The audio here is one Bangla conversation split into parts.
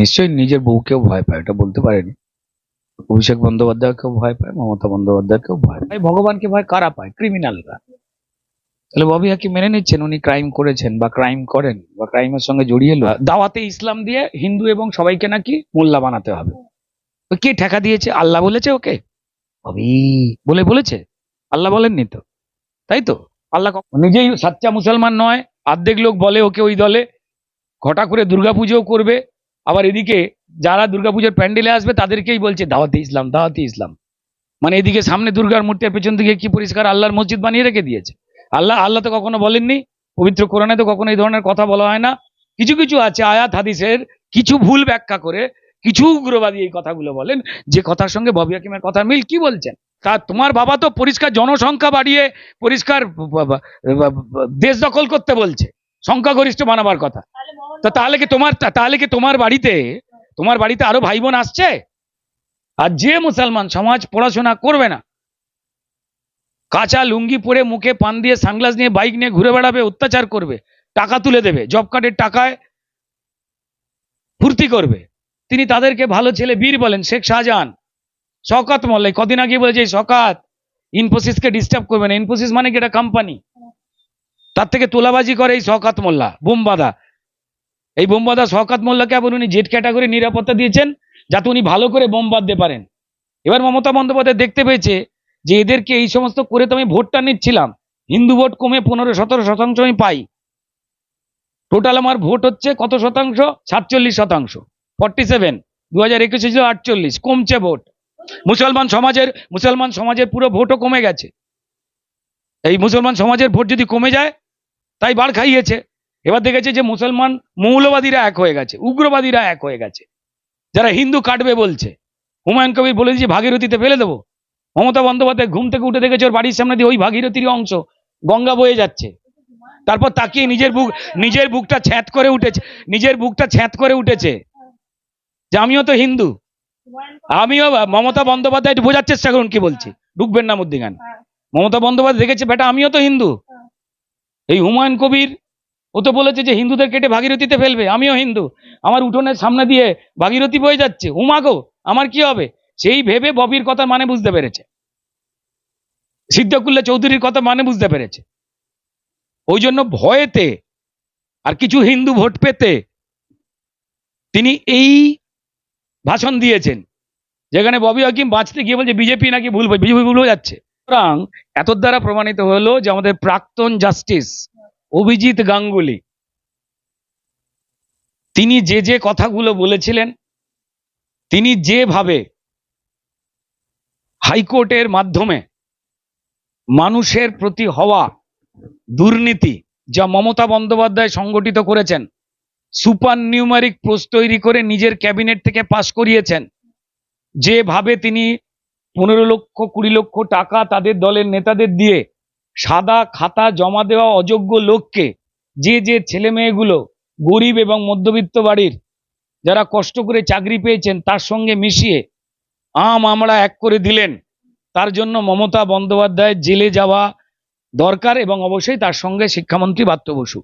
নিশ্চয়ই নিজের বউকেও ভয় পায় এটা বলতে পারেনি। অভিষেক বন্দ্যোপাধ্যায়কেও ভয় পায় মমতা বন্দ্যোপাধ্যায়কেও ভয় পায়। ভগবানকে ভয় কারা পায়? ক্রিমিনালরা তাহলে ববি হাকি মেনে নিচ্ছেন উনি ক্রাইম করেছেন বা ক্রাইম করেন বা ক্রাইমের সঙ্গে জড়িয়ে দাওয়াতে ইসলাম দিয়ে হিন্দু এবং সবাইকে নাকি মোল্লা বানাতে হবে। কে ঠেকা দিয়েছে? আল্লাহ বলেছে ওকে? ববি। বলে বলেছে? আল্লাহ বলেননি তো? তাই তো? আল্লাহ নিজেই সাচ্চা মুসলমান নয় অর্ধেক লোক বলে ওকে ওই দলে। ঘটা করে দুর্গাপুজোও করবে আবার এদিকে যারা দুর্গাপুজোর প্যান্ডেলে আসবে তাদেরকেই বলছে, দাওয়াতে ইসলাম দাওয়াতে ইসলাম। মানে এদিকে সামনে দুর্গার মূর্তির পেছন দিকে কি পরিষ্কার আল্লাহর মসজিদ বানিয়ে রেখে দিয়েছে? আল্লাহ আল্লাহ তো কখনো বলেননি, পবিত্র কোরআনে তো কখনো এই ধরনের কথা বলা হয় না। কিছু কিছু আছে, আয়াত, হাদিসের কিছু ভুল ব্যাখ্যা করে কিছু উগ্রবাদী এই কথাগুলো বলেন, যে কথার সঙ্গে ববি হাকিমের কথা মিল কি বলছেন? তা তোমার বাবা তো পরিষ্কার জনসংখ্যা বাড়িয়ে পরিষ্কার দেশ দখল করতে বলছে। সংখ্যাগরিষ্ঠ বানাবার কথা। তা তাহলে কি তোমার তাহলে কি তোমার বাড়িতে তোমার বাড়িতে আরও ভাই বোন আসছে? আর যে মুসলমান সমাজ পড়াশোনা করবে না কাঁচা লুঙ্গি পরে মুখে পান দিয়ে সানগ্লাস নিয়ে বাইক নিয়ে ঘুরে বেড়াবে অত্যাচার করবে টাকা তুলে দেবে জব কার্ডের টাকায় ফুর্তি করবে। তিনি তাদেরকে ভালো ছেলে বীর বলেন শেখ শাহজাহান। শকাত মোল্লা কদিন আগে বলেছে শকাত ইনফোসিসকে ডিস্টার্ব করবে না। ইনফোসিস মানে কি? এটা কোম্পানি তার থেকে তোলাবাজি করে এই শকাত মোল্লা, বোমবাদা। এই বোমবাদা শকাত মোল্লাকে আবার উনি জেট ক্যাটাগরি নিরাপত্তা দিয়েছেন যাতে উনি ভালো করে বোম বাঁধতে পারেন। এবার মমতা বন্দ্যোপাধ্যায় দেখতে পেয়েছে যে এদেরকে এই সমস্ত করে তো আমি ভোটটা নিচ্ছিলাম, হিন্দু ভোট কমে পনেরো, সতেরো শতাংশ আমি পাই। টোটাল আমার ভোট হচ্ছে কত শতাংশ? সাতচল্লিশ শতাংশ। ফর্টি সেভেন দু হাজার একুশে ছিল আটচল্লিশ, কমছে ভোট। মুসলমান সমাজের মুসলমান সমাজের পুরো ভোটও কমে গেছে। এই মুসলমান সমাজের ভোট যদি কমে যায় তাই বার খাইয়েছে। এবার দেখেছে যে মুসলমান মৌলবাদীরা এক হয়ে গেছে, উগ্রবাদীরা এক হয়ে গেছে। যারা হিন্দু কাটবে বলছে। হুমায়ুন কবির বলে দিয়েছে ভাগীরথীতে ফেলে দেবো। মমতা বন্দ্যোপাধ্যায় ঘুম থেকে উঠে দেখেছে ওর বাড়ির সামনে দিয়ে ওই ভাগীরথীর অংশ, গঙ্গা বয়ে যাচ্ছে। তারপর তাকিয়ে নিজের বুক, নিজের বুকটা ছ্যাঁত করে উঠেছে, নিজের বুকটা ছ্যাঁত করে উঠেছে যে, আমিও তো হিন্দু। আমিও মমতা বন্দ্যোপাধ্যায় একটু বোঝার চেষ্টা করুন কি বলছি। ঢুকবেন না মধ্যিখান মমতা বন্দ্যোপাধ্যায় দেখেছে, বেটা, আমিও তো হিন্দু। এই হুমায়ুন কবির, ও তো বলেছে যে হিন্দুদের কেটে ভাগীরথীতে ফেলবে, আমিও হিন্দু। আমার উঠোনের সামনে দিয়ে ভাগীরথী বয়ে যাচ্ছে উমাগো আমার কি হবে? সেই ভেবে ববির কথা মানে বুঝতে পেরেছে। সিদ্ধকুল্লা চৌধুরীর কথা মানে বুঝতে পেরেছে। ওই জন্য ভয়েতে আর কিছু হিন্দু ভোট পেতে তিনি এই ভাষণ দিয়েছেন। যেখানে ববি হাকিম বাঁচতে গিয়ে বলছে, বিজেপি নাকি ভুল, বিজেপি ভুল হয়ে যাচ্ছে। সুতরাং এত দ্বারা প্রমাণিত হলো যে আমাদের প্রাক্তন জাস্টিস অভিজিৎ গাঙ্গুলি। তিনি যে যে কথাগুলো বলেছিলেন, তিনি যেভাবে হাইকোর্টের মাধ্যমে মানুষের প্রতি হওয়া দুর্নীতি যা মমতা বন্দ্যোপাধ্যায় সংগঠিত করেছেন সুপার নিউমারিক পোস্ট তৈরি করে নিজের ক্যাবিনেট থেকে পাশ করিয়েছেন, যেভাবে তিনি পনেরো লক্ষ, কুড়ি লক্ষ টাকা তাদের দলের নেতাদের দিয়ে সাদা খাতা জমা দেওয়া অযোগ্য লোককে, যে যে ছেলে মেয়েগুলো গরিব এবং মধ্যবিত্ত বাড়ির যারা কষ্ট করে চাকরি পেয়েছেন তার সঙ্গে মিশিয়ে আম আমরা এক করে দিলেন, তার জন্য মমতা বন্দ্যোপাধ্যায় জেলে যাওয়া দরকার এবং অবশ্যই তার সঙ্গে শিক্ষামন্ত্রী বাত্য বসু।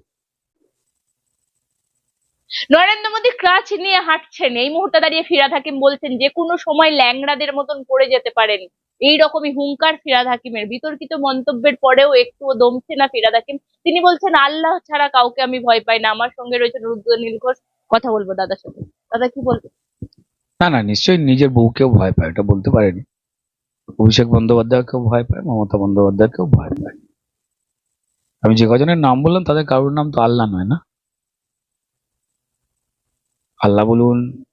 নরেন্দ্র মোদী ক্রাচ নিয়ে হাঁটছেন। এই মুহূর্তে দাঁড়িয়ে ফিরাদ হাকিম বলছেন, যে কোনো সময় ল্যাংড়াদের মতন পড়ে যেতে পারেন। এই রকমই হুঙ্কার ফিরাদ হাকিমের। বিতর্কিত মন্তব্যের পরেও একটুও দমছে না ফিরাদ হাকিম। তিনি বলছেন, আল্লাহ ছাড়া কাউকে আমি ভয় পাই না। আমার সঙ্গে রয়েছেন রুদ্র নীল ঘোষ। কথা বলব দাদার সাথে। দাদা, কি বলব? না না, নিশ্চয়ই নিজের বউকেও ভয় পায়। এটা বলতে পারেনি। অভিষেক বন্দ্যোপাধ্যায়কেও ভয় পায়, মমতা বন্দ্যোপাধ্যায়কেও ভয় পায়। আমি যে কজনের নাম বললাম, তাদের কারোর নাম তো আল্লাহ নয় না? আল্লাহ বলুন,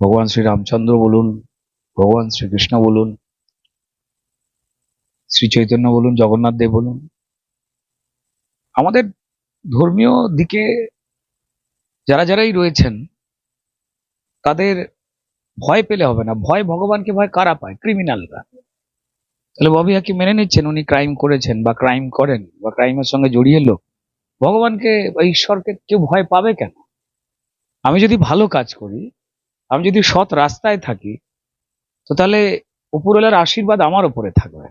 ভগবান শ্রী রামচন্দ্র বলুন, ভগবান শ্রীকৃষ্ণ বলুন, শ্রী চৈতন্য বলুন, জগন্নাথ দেব বলুন। আমাদের ধর্মীয় দিকে যারা যারাই রয়েছেন, তাদের ভয় পেলে হবে না। ভয় ভগবানকে ভয় কারা পায়? ক্রিমিনালরা তাহলে ববি হাকি মেনে নিচ্ছেন, উনি ক্রাইম করেছেন বা ক্রাইম করেন বা ক্রাইমের সঙ্গে জড়িয়ে লোক। ভগবানকে বা ঈশ্বরকে কেউ ভয় পাবে কেন? আমি যদি ভালো কাজ করি আমি যদি সৎ রাস্তায় থাকি তো তাহলে উপরওয়ালার আশীর্বাদ আমার উপরে থাকবে।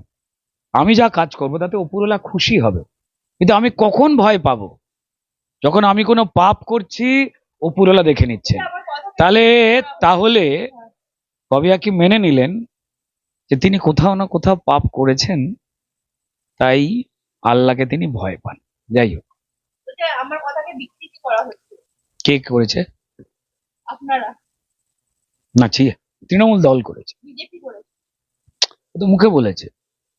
আমি যা কাজ করব তাতে উপরওয়ালা খুশি হবে। কিন্তু আমি কখন ভয় পাবো? যখন আমি কোনো পাপ করছি উপরওয়ালা দেখে নিচ্ছে। তাহলে তাহলে কবি হাকিম মেনে নিলেন যে তিনি কোথাও না কোথাও পাপ করেছেন তাই আল্লাহকে তিনি ভয় পান। যাই হোক। আমার কথাকে বিকৃতি করা হচ্ছে। কে করেছে? আপনারা? না তৃণমূল দল করেছে। তো মুখে বলেছে।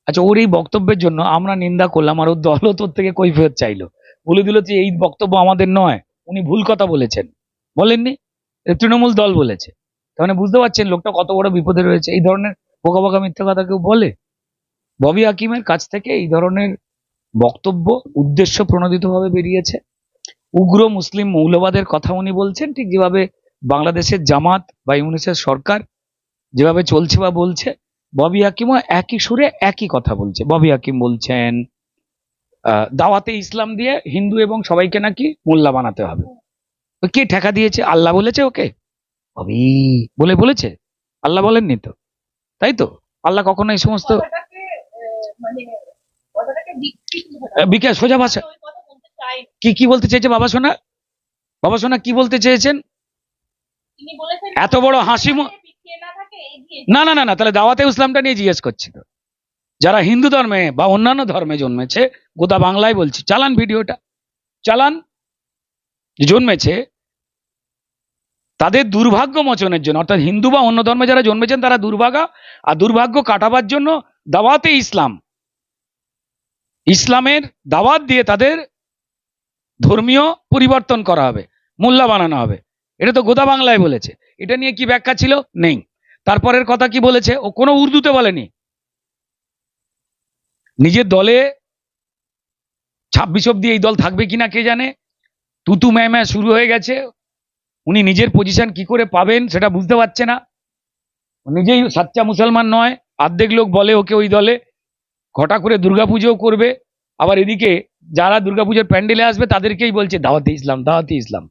আচ্ছা ওর এই বক্তব্যের জন্য আমরা নিন্দা করলাম আর ওর দলও তোর থেকে কৈফিয়ত চাইলো। বলে দিল যে এই বক্তব্য আমাদের নয়। উনি ভুল কথা বলেছেন। বলেননি? তৃণমূল দল বলেছে। তার মানে বুঝতে পারছেন লোকটা কত বড় বিপদে রয়েছে। এই ধরনের বোকা বোকা মিথ্যা কথা কেউ বলে? ববি হাকিমের কাছ থেকে এই ধরনের বক্তব্য উদ্দেশ্য প্রণোদিতভাবে বেরিয়েছে। উগ্র মুসলিম মৌলবাদের কথা উনি বলছেন ঠিক যেভাবে বাংলাদেশের জামাত বা ইউনিসেফ সরকার যেভাবে চলছে বা বলছে ববি হাকিমও একই সুরে একই কথা বলছে। ববি হাকিম বলছেন আহ, দাওয়াতে ইসলাম দিয়ে হিন্দু এবং সবাইকে নাকি মোল্লা বানাতে হবে। কে ঠেকা দিয়েছে? আল্লাহ বলেছে ওকে? ববি বলে বলেছে? আল্লাহ বলেননি তো? তাই তো? আল্লাহ কখনো এই সমস্ত মানে বিকাশ সোজা ভাষা কি কি বলতে চেয়েছে বাবা সোনা? বাবা সোনা কি বলতে চেয়েছেন? এত বড় হাসি না না না না তাহলে দাওয়াতে ইসলামটা নিয়ে জিজ্ঞেস করছি তো যারা হিন্দু ধর্মে বা অন্যান্য ধর্মে জন্মেছে গোটা বাংলায় বলছি চালান ভিডিওটা। চালান জন্মেছে তাদের দুর্ভাগ্য মোচনের জন্য অর্থাৎ হিন্দু বা অন্য ধর্মে যারা জন্মেছেন তারা দুর্ভাগা আর দুর্ভাগ্য কাটাবার জন্য দাওয়াতে ইসলাম। ইসলামের দাওয়াত দিয়ে তাদের ধর্মীয় পরিবর্তন করা হবে মোল্লা বানানো হবে। এটা তো গোদা বাংলায় বলেছে। এটা নিয়ে কি ব্যাখ্যা ছিল? নেই। তারপরের কথা কি বলেছে? ও কোনো উর্দুতে বলেনি। নিজের দলে ছাব্বিশ অব্দি এই দল থাকবে কিনা কে জানে? তুতু ম্যামা শুরু হয়ে গেছে। উনি নিজের পজিশন কি করে পাবেন সেটা বুঝতে পারছে না। নিজেই সাচ্চা মুসলমান নয়। অর্ধেক লোক বলে ওকে ওই দলে। ঘটা করে দুর্গাপুজোও করবে। আবার এদিকে যারা দুর্গাপুজোর প্যান্ডেলে আসবে তাদেরকেই বলছে, দাওয়াতে ইসলাম দাওয়াতে ইসলাম।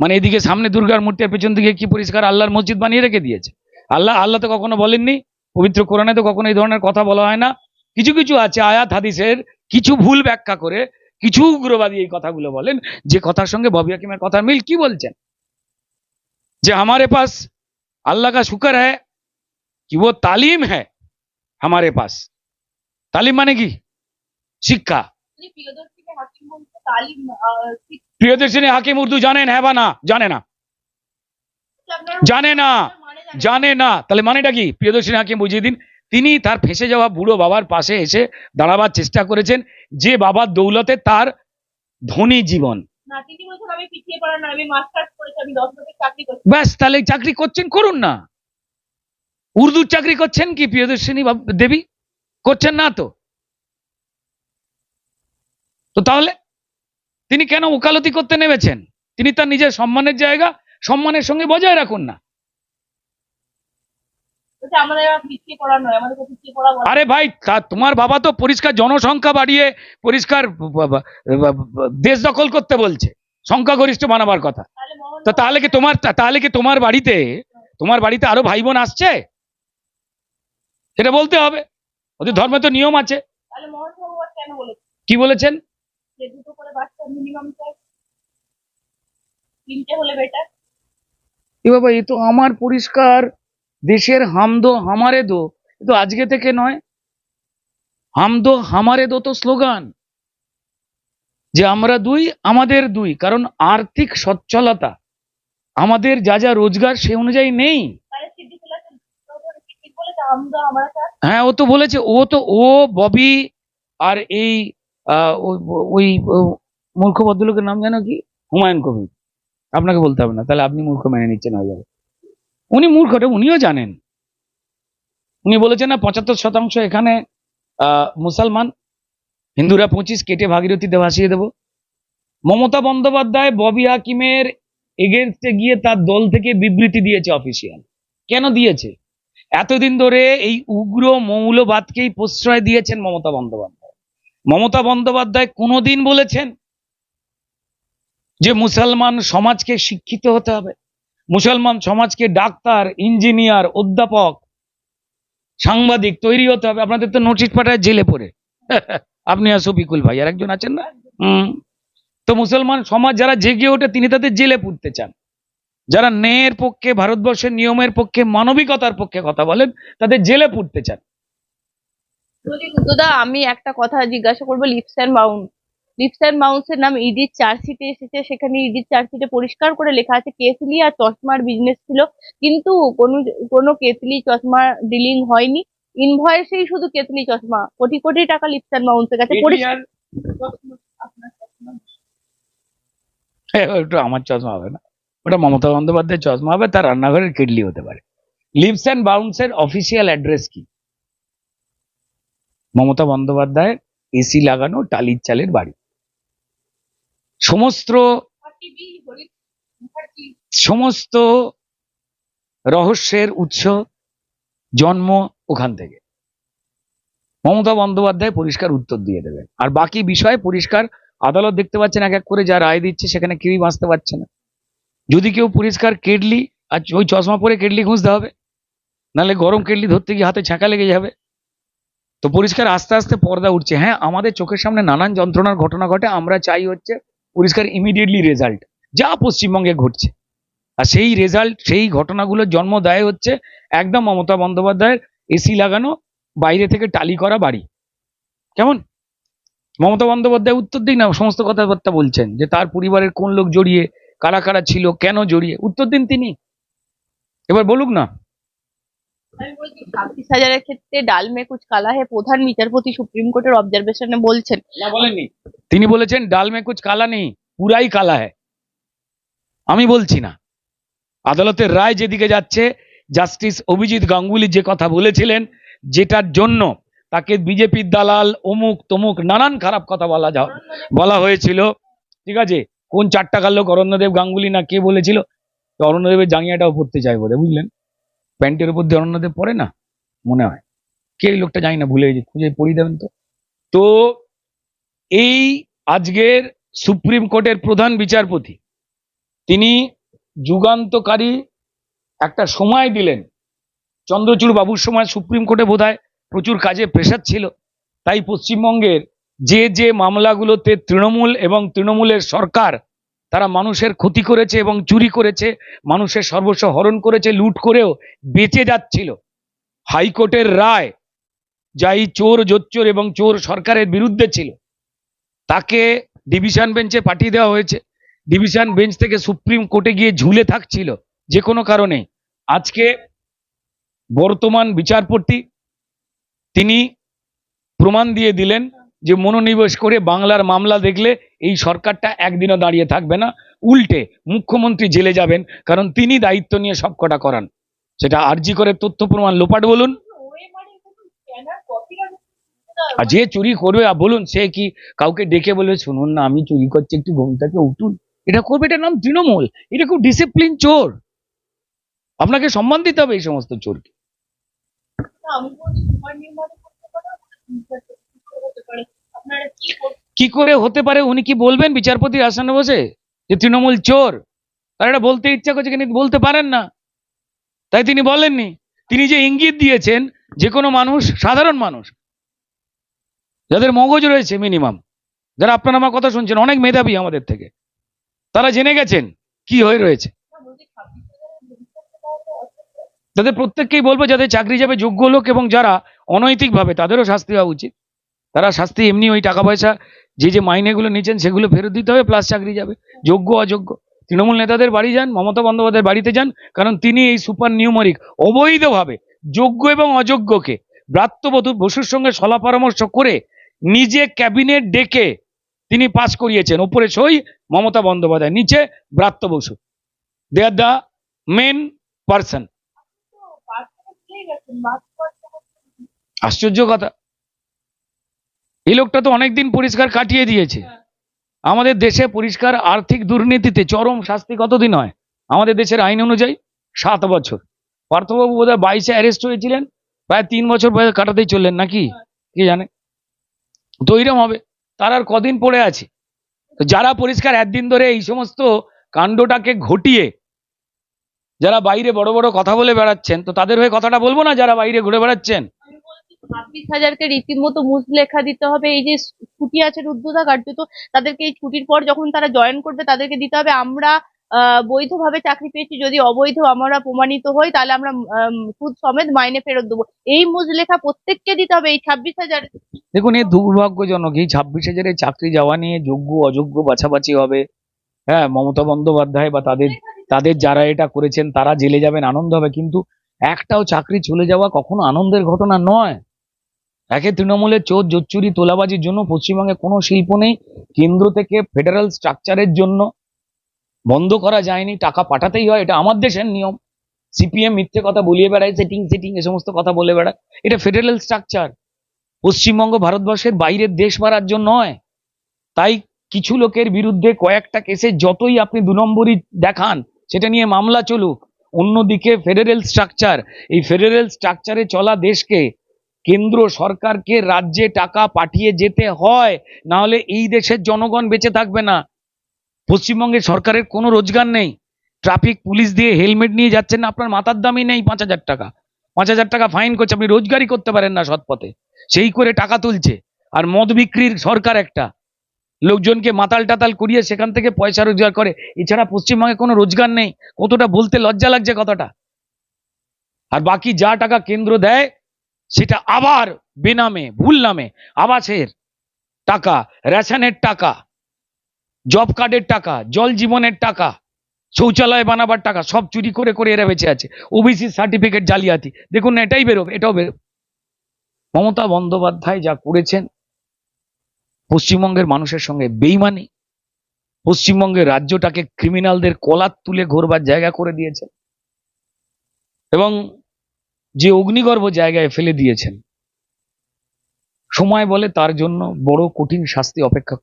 মানে এদিকে সামনে দুর্গার মূর্তির পেছন দিকে কি পরিষ্কার আল্লাহর মসজিদ বানিয়ে রেখে দিয়েছে আল্লাহ আল্লাহ তো কখনো বলেননি পবিত্র কোরআনে তো কখনো এই ধরনের কথা বলা হয় না কিছু কিছু আছে আয়াত হাদিসের কিছু ভুল ব্যাখ্যা করে কিছু উগ্রবাদী এই কথাগুলো বলেন যে কথার সঙ্গে ববি হাকিমের কথার মিল কি বলছেন যে हमारे पास अल्लाह का शुक्र है कि वो तालीम है हमारे पास তালিম মানে কি শিক্ষা প্রিয়দর্শিনী হাকিম উর্দু জানেন হ্যাঁ বা না? জানে না। জানে না। জানে না। তাহলে মানেটা কি? প্রিয়দর্শিনী হাকিম বুঝিয়ে দিন। তিনি তার ফেসে যাওয়া বুড়ো বাবার পাশে এসে দাঁড়াবার চেষ্টা করেছেন যে বাবার দৌলতে তার ধনী জীবন। ব্যাস তাহলে চাকরি করছেন করুন না। উর্দুর চাকরি করছেন কি প্রিয়দর্শিনী দেবী? করছেন না তো? তো তাহলে তিনি কেন ওকালতি করতে নেমেছেন? তিনি তার নিজের সম্মানের জায়গা সম্মানের সঙ্গে বজায় রাখুন না। আর ভাই তোমার বাবা তো পরিষ্কার জনসংখ্যা বাড়িয়ে পরিষ্কার দেশ দখল করতে বলছে সংখ্যাগরিষ্ঠ বানাবার কথা। তো তাহলে কি তোমার তাহলে কি তোমার বাড়িতে তোমার বাড়িতে আরও ভাই বোন আসছে? সেটা বলতে হবে। ওদের ধর্মে তো নিয়ম আছে। কি বলেছেন? যে দুটো করে বাচ্চা মিনিমাম চাই তিনটে হলে বেটার এ বাবা এ তো আমার পরিষ্কার। দেশের হামদো হামারে দো। এ তো আজকে থেকে নয়। হামদো হামারে দো তো স্লোগান। যে আমরা দুই আমাদের দুই। কারণ আর্থিক সচ্ছলতা। আমাদের যা যা রোজগার সে অনুযায়ী নেই। হ্যাঁ ও তো বলেছে। ও তো ও ববি আর এই ওই মূর্খ ভদ্রলোকের নাম জানো কি? হুমায়ুন কবির। আপনাকে বলতে হবে না, তাহলে আপনি মূর্খ মেনে নিচ্ছেন, হয়ে যাবে। উনি মূর্খটা উনিও জানেন। উনি বলেছেন না, পঁচাত্তর শতাংশ এখানে মুসলমান। হিন্দুরা পঁচিশ কেটে ভাগীরথীতে ভাসিয়ে দেব। মমতা বন্দ্যোপাধ্যায়, ববি হাকিমের এগেনস্টে গিয়ে তার দল থেকে বিবৃতি দিয়েছে অফিসিয়াল। কেন দিয়েছে? এতদিন ধরে এই উগ্র মৌলবাদকেই প্রশ্রয় দিয়েছেন মমতা বন্দ্যোপাধ্যায়। মমতা বন্দ্যোপাধ্যায় কোনোদিন বলেছেন যে মুসলমান সমাজকে শিক্ষিত হতে হবে। মুসলমান সমাজকে ডাক্তার, ইঞ্জিনিয়ার, অধ্যাপক, সাংবাদিক তৈরি হতে হবে। আপনাদের তো নোটিশ পাঠায় জেলে পড়ে। আপনি আর শফিকুল ভাই আর একজন আছেন না? তো মুসলমান সমাজ যারা জেগে ওঠে, তিনি তাদের জেলে পুড়তে চান। যারা ন্যায়ের পক্ষে, ভারতবর্ষের নিয়মের পক্ষে, মানবিকতার পক্ষে কথা বলেন, তাদের জেলে পুড়তে চান। রুদ্রদা আমি একটা কথা জিজ্ঞাসা করব Leaps and Bounds Leaps and বাউন্সের নাম ইডির চার্জশিটে এসেছে সেখানে ইডির চার্জশিটে পরিষ্কার করে লেখা আছে কেতলি আর চশমার বিজনেস ছিল। কিন্তু কোনো কোনো কেতলি চশমা ডিলিং হয়নি। ইনভয়েসেই শুধু কেতলি চশমা। কোটি কোটি টাকা লিপস অ্যান্ড কাছে পরিষ্কার হ্যাঁ, ওটা আমার চশমা হবে না। ওটা মমতা বন্দ্যোপাধ্যায়ের চশমা হবে তার রান্নাঘরের কেটলি হতে পারে। লিপস অ্যান্ড বাউন্সের অফিসিয়াল অ্যাড্রেস কি? মমতা বন্দ্যোপাধ্যায়ের এসি লাগানো, টালির চালের বাড়ি। সমস্ত সমস্ত রহস্যের উৎস জন্ম ওখান থেকে। মমতা বন্দ্যোপাধ্যায় পরিষ্কার উত্তর দিয়ে দেবেন। আর বাকি বিষয়ে পরিষ্কার আদালত দেখতে পাচ্ছেন, এক এক করে যা রায় দিচ্ছে সেখানে কেউই বাঁচতে পারছে না। যদি কেউ পরিষ্কার কেটলি, আর ওই চশমা পরে কেটলি খুঁজতে হবে, নাহলে গরম কেটলি ধরতে গিয়ে হাতে ছাঁকা লেগে যাবে। তো পরিষ্কার আস্তে আস্তে পর্দা উঠছে। হ্যাঁ আমাদের চোখের সামনে নানান যন্ত্রণার ঘটনা ঘটে, আমরা চাই হচ্ছে পরিষ্কার ইমিডিয়েটলি রেজাল্ট যা পশ্চিমবঙ্গে ঘটছে। আর সেই রেজাল্ট সেই ঘটনাগুলোর জন্ম দেয় হচ্ছে একদম মমতা বন্দ্যোপাধ্যায়ের এসি লাগানো, বাইরে থেকে টালি করা বাড়ি। কেমন? মমতা বন্দ্যোপাধ্যায় উত্তর দিন না, সমস্ত কথাবার্তা বলছেন যে তার পরিবারের কোন লোক জড়িয়ে, কারা কারা ছিল, কেন জড়িয়ে, উত্তর দিন তিনি। এবার বলুক না। ছাব্বিশ হাজারের ক্ষেত্রে ডাল মে কুচ কালা হে প্রধান বিচারপতি সুপ্রিম কোর্টের অবজারভেশনে বলছেন। না তিনি বলেছেন ডাল মে কুচ কালা নেই পুরাই কালা হ্যায়। আমি বলছি না। আদালতের রায় যেদিকে যাচ্ছে জাস্টিস অভিজিৎ গাঙ্গুলি যে কথা বলেছিলেন যেটার জন্য তাকে বিজেপির দালাল অমুক তমুক নানান খারাপ কথা বলা যাও বলা হয়েছিল। ঠিক আছে? কোন চারটা টাকার লোক অরণ্যদেব গাঙ্গুলি না কে বলেছিল? তো অরণ্যদেবের জাঙ্গিয়াটাও পড়তে চাই বোধহয় বুঝলেন? প্যান্টের উপর দিয়ে অরণ্যদেব পরে না? মনে হয়। কে লোকটা জানি না, ভুলে খুঁজে পড়িয়ে দেবেন তো। তো এই আজকের সুপ্রিম কোর্টের প্রধান বিচারপতি, তিনি যুগান্তকারী একটা সময় দিলেন। চন্দ্রচূড় বাবুর সময় সুপ্রিম কোর্টে বোধহয় প্রচুর কাজে প্রেশার ছিল। তাই পশ্চিমবঙ্গের যে যে মামলাগুলোতে তৃণমূল এবং তৃণমূলের সরকার তারা মানুষের ক্ষতি করেছে এবং চুরি করেছে, মানুষের সর্বস্ব হরণ করেছে, লুট করেও বেঁচে যাচ্ছিল। হাইকোর্টের রায়, যাই চোর জোচ্চোর এবং চোর সরকারের বিরুদ্ধে ছিল, তাকে ডিভিশন বেঞ্চে পাঠিয়ে দেওয়া হয়েছে। ডিভিশন বেঞ্চ থেকে সুপ্রিম কোর্টে গিয়ে ঝুলে থাকছিল, যে কোনো কারণে। আজকে বর্তমান বিচারপতি, তিনি প্রমাণ দিয়ে দিলেন যে মনোনিবেশ করে বাংলার মামলা দেখলে এই সরকারটা একদিনও দাঁড়িয়ে থাকবে না। উল্টে মুখ্যমন্ত্রী জেলে যাবেন, কারণ তিনি দায়িত্ব নিয়ে সবকটা করান। সেটা আরজি করে তথ্য প্রমাণ লোপাট বলুন। আর যে চুরি করবে বলুন, সে কি কাউকে ডেকে বলবে, শুনুন না, আমি চুরি করছি, একটু ঘুম থেকে উঠুন। এটা করবে, এটার নাম তৃণমূল। এটা খুব ডিসিপ্লিন চোর। আপনাকে সম্মান দিতে হবে এই সমস্ত চোরকে। আমি কি করে হতে পারে? উনি কি বলবেন? বিচারপতির আসনে বসে? যে তৃণমূল চোর। তার এটা বলতে ইচ্ছা করছে, কিন্তু বলতে পারেন না। তাই তিনি বলেননি। তিনি যে ইঙ্গিত দিয়েছেন, যে কোনো মানুষ, সাধারণ মানুষ, যাদের মগজ রয়েছে মিনিমাম যারা আপনারা আমার কথা শুনছেন, অনেক মেধাবী আমাদের থেকে, তারা জেনে গেছেন কি হয়ে রয়েছে। তাদের প্রত্যেককেই বলব, যাদের চাকরি যাবে যোগ্য লোক এবং যারা অনৈতিকভাবে, তাদেরও শাস্তি হওয়া উচিত। তারা শাস্তি এমনি ওই টাকা পয়সা যে যে মাইনেগুলো নিচ্ছেন সেগুলো ফেরত দিতে হবে প্লাস চাকরি যাবে। যোগ্য অযোগ্য। তৃণমূল নেতাদের বাড়ি যান মমতা বন্দ্যোপাধ্যায়ের বাড়িতে যান কারণ তিনি এই সুপার নিউমারিক অবৈধভাবে যোগ্য এবং অযোগ্যকে ব্রাত্যবধূ বসুর সঙ্গে সলা পরামর্শ করে নিজে ক্যাবিনেট ডেকে তিনি পাস করিয়েছেন। ওপরে সই মমতা বন্দ্যোপাধ্যায় নিচে Bratya Basu. They are the main person আশ্চর্য কথা। এই লোকটা তো অনেকদিন পরিষ্কার কাটিয়ে দিয়েছে। আমাদের দেশে পরিষ্কার আর্থিক দুর্নীতিতে চরম শাস্তি কতদিন হয়? আমাদের দেশের আইন অনুযায়ী সাত বছর। পার্থবাবু বোধহয় বাইশে অ্যারেস্ট হয়েছিলেন, প্রায় তিন বছর বয়স কাটাতেই চললেন নাকি? কে জানে? তো এরম হবে, তার আর কদিন পড়ে আছে। যারা পরিষ্কার একদিন ধরে এই সমস্ত কাণ্ডটাকে ঘটিয়ে যারা বাইরে বড় বড় কথা বলে বেড়াচ্ছেন, তো তাদের হয়ে কথাটা বলব না যারা বাইরে ঘুরে বেড়াচ্ছেন? ছাব্বিশ হাজারকে রীতিমতো মুচলেখা দিতে হবে। এই যে ছুটি আছে রুদ্ধদা কার্যত তাদেরকে এই ছুটির পর যখন তারা জয়েন করবে তাদেরকে দিতে হবে। আমরা বৈধভাবে চাকরি পেয়েছি যদি অবৈধ আমরা প্রমাণিত হই তাহলে আমরা আম, সুদ সমেত মাইনে ফেরত দেবো। এই মুজলেখা প্রত্যেককে দিতে হবে। এই ছাব্বিশ হাজার দেখুন এ দুর্ভাগ্যজনক। এই ছাব্বিশ হাজারের চাকরি যাওয়া নিয়ে যোগ্য অযোগ্য বাছাবাছি হবে। হ্যাঁ মমতা বন্দ্যোপাধ্যায় বা তাদের তাদের যারা এটা করেছেন তারা জেলে যাবেন আনন্দ হবে। কিন্তু একটাও চাকরি চলে যাওয়া কখনো আনন্দের ঘটনা নয়। একে তৃণমূলের চোর, জোচ্চুরি, তোলাবাজির জন্য পশ্চিমবঙ্গে কোনো শিল্প নেই। কেন্দ্র থেকে ফেডারেল স্ট্রাকচারের জন্য বন্ধ করা যায়নি, টাকা পাঠাতেই হয়। এটা আমার দেশের নিয়ম। সিপিএম মিথ্যে কথা বলিয়ে বেড়ায় সেটিং সেটিং এ সমস্ত কথা বলে বেড়ায়। এটা ফেডারেল স্ট্রাকচার পশ্চিমবঙ্গ ভারতবর্ষের বাইরের দেশ মারার জন্য নয়। তাই কিছু লোকের বিরুদ্ধে কয়েকটা কেসে যতই আপনি দু নম্বরই দেখান, সেটা নিয়ে মামলা চলুক। অন্যদিকে ফেডারেল স্ট্রাকচার এই ফেডারেল স্ট্রাকচারে চলা দেশকে কেন্দ্র সরকারকে রাজ্যে টাকা পাঠিয়ে যেতে হয় না হলে এই দেশের জনগণ বেঁচে থাকবে না। পশ্চিমবঙ্গের সরকারের কোনো রোজগার নেই। ট্রাফিক পুলিশ দিয়ে হেলমেট নিয়ে যাচ্ছেন না আপনার মাথার দামই নেই পাঁচ হাজার টাকা। পাঁচ হাজার টাকা ফাইন করছে, আপনি রোজগারই করতে পারেন না সৎপথে। সেই করে টাকা তুলছে। আর মদ বিক্রির সরকার একটা। লোকজনকে মাতাল টাতাল করিয়ে সেখান থেকে পয়সা রোজগার করে। এছাড়া পশ্চিমবঙ্গে কোনো রোজগার নেই। কতটা বলতে লজ্জা লাগছে কথাটা। আর বাকি যা টাকা কেন্দ্র দেয় সেটা আবার বেনামে, ভুল নামে, আবাসের টাকা, রেশনের টাকা, জব কার্ডের টাকা, জল জীবনের টাকা, শৌচালয় বানাবার টাকা, সব চুরি করে করে এরা বেঁচে আছে। ওবিসি সার্টিফিকেট জালিয়াতি। দেখুন না, এটাই বেরোবে, এটাও বেরোবে। মমতা বন্দ্যোপাধ্যায় যা করেছেন, পশ্চিমবঙ্গের মানুষের সঙ্গে বেইমানি, পশ্চিমবঙ্গের রাজ্যটাকে ক্রিমিনালদের কলার তুলে ঘোরবার জায়গা করে দিয়েছেন এবং যে অগ্নিগর্ভ জায়গায় ফেলে দিয়েছেন। সময় বলে তার জন্য বড় কঠিন শাস্তি অপেক্ষা